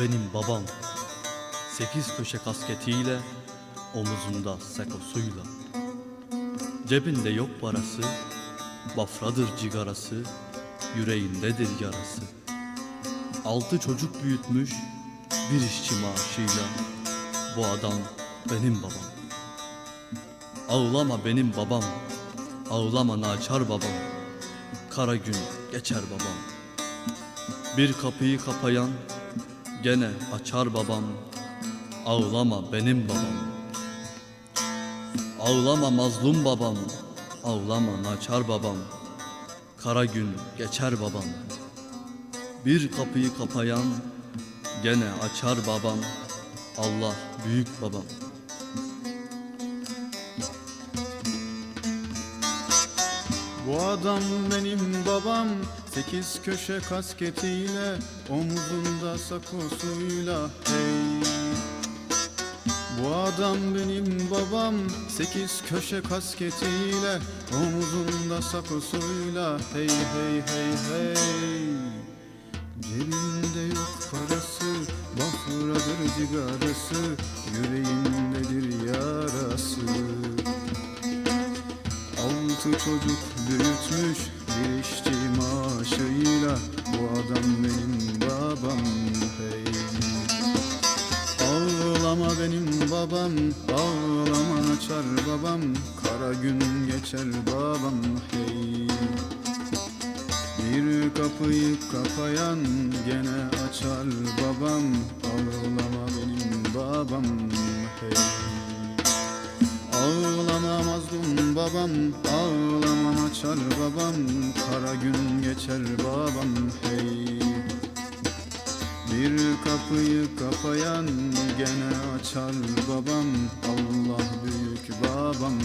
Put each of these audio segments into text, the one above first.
benim babam. Sekiz köşe kasketiyle Omuzunda sekosuyla. Cebinde yok parası Bafradır cigarası Yüreğindedir yarası. Altı çocuk büyütmüş Bir işçi maaşıyla. Bu adam benim babam. Ağlama benim babam. Ağlama naçar babam. Kara gün geçer babam Bir kapıyı kapayan Gene açar babam. Ağlama benim babam. Ağlama mazlum babam. Ağlama naçar babam. Kara gün geçer babam. Bir kapıyı kapayan Gene açar babam. Allah büyük babam. Bu adam benim babam Sekiz köşe kasketiyle Omuzunda sakosuyla hey. Bu adam benim babam Sekiz köşe kasketiyle Omuzunda sakosuyla Hey hey hey hey. Cebinde yok parası Bafradır cigarası Yüreğindedir yarası. Altı çocuk büyütmüş bir Bu adam benim babam hey. Ağlama benim babam, ağlama açar babam. Kara gün geçer babam hey. Bir kapıyı kapayan gene açar babam. Ağlama benim babam hey. Ağlama mazlum babam, ağlama açar babam Kara gün geçer babam hey. Bir kapıyı kapayan gene açar babam Allah büyük babam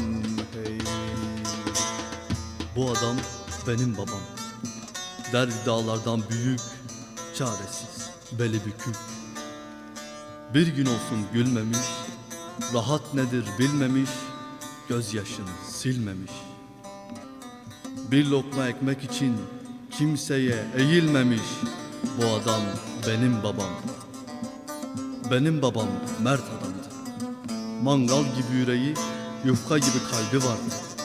hey. Bu adam benim babam. Derdi dağlardan büyük Çaresiz beli bükük. Bir gün olsun gülmemiş Rahat nedir bilmemiş Gözyaşını silmemiş Bir lokma ekmek için Kimseye eğilmemiş Bu adam benim babam Benim babam mert adamdı Mangal gibi yüreği Yufka gibi kalbi vardı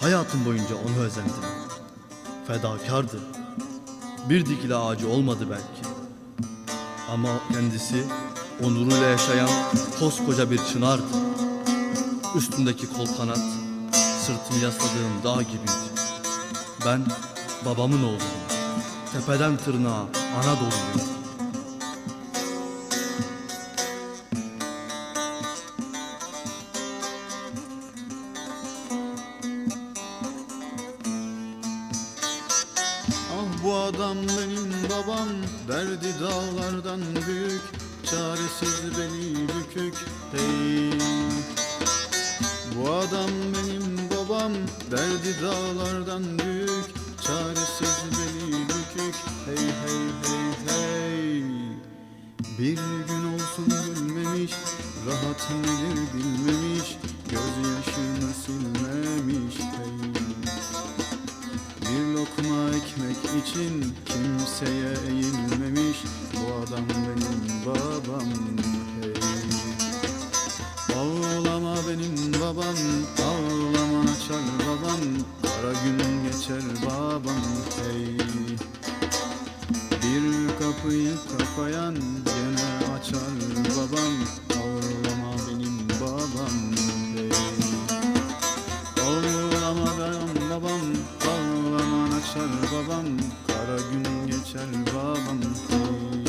Hayatım boyunca onu özendim. Fedakardı. Bir dikili ağacı olmadı belki. Ama kendisi onuruyla yaşayan koskoca bir çınardı. Üstündeki kol kanat, sırtımı yasladığım dağ gibiydi. Ben babamın oğluyum. Tepeden tırnağa Anadolu'yum. Ah bu adam benim babam Derdi dağlardan büyük Çaresiz beli bükük Hey Bu adam benim babam Derdi dağlardan büyük Çaresiz beli bükük Hey hey hey hey. Bir gün olsun gülmemiş Rahat nedir bilmemiş Gözyaşını silmemiş Hey. Bir lokma ekmek için kimseye eğilmemiş Bu adam benim babam hey. Ağlama benim babam, ağlama açar babam Kara gün geçer babam hey Bir kapıyı kapayan gene açar babam Ağlama benim babam hey Ağlama benim babam, ağlama açar babam Kara gün geçer babam hey.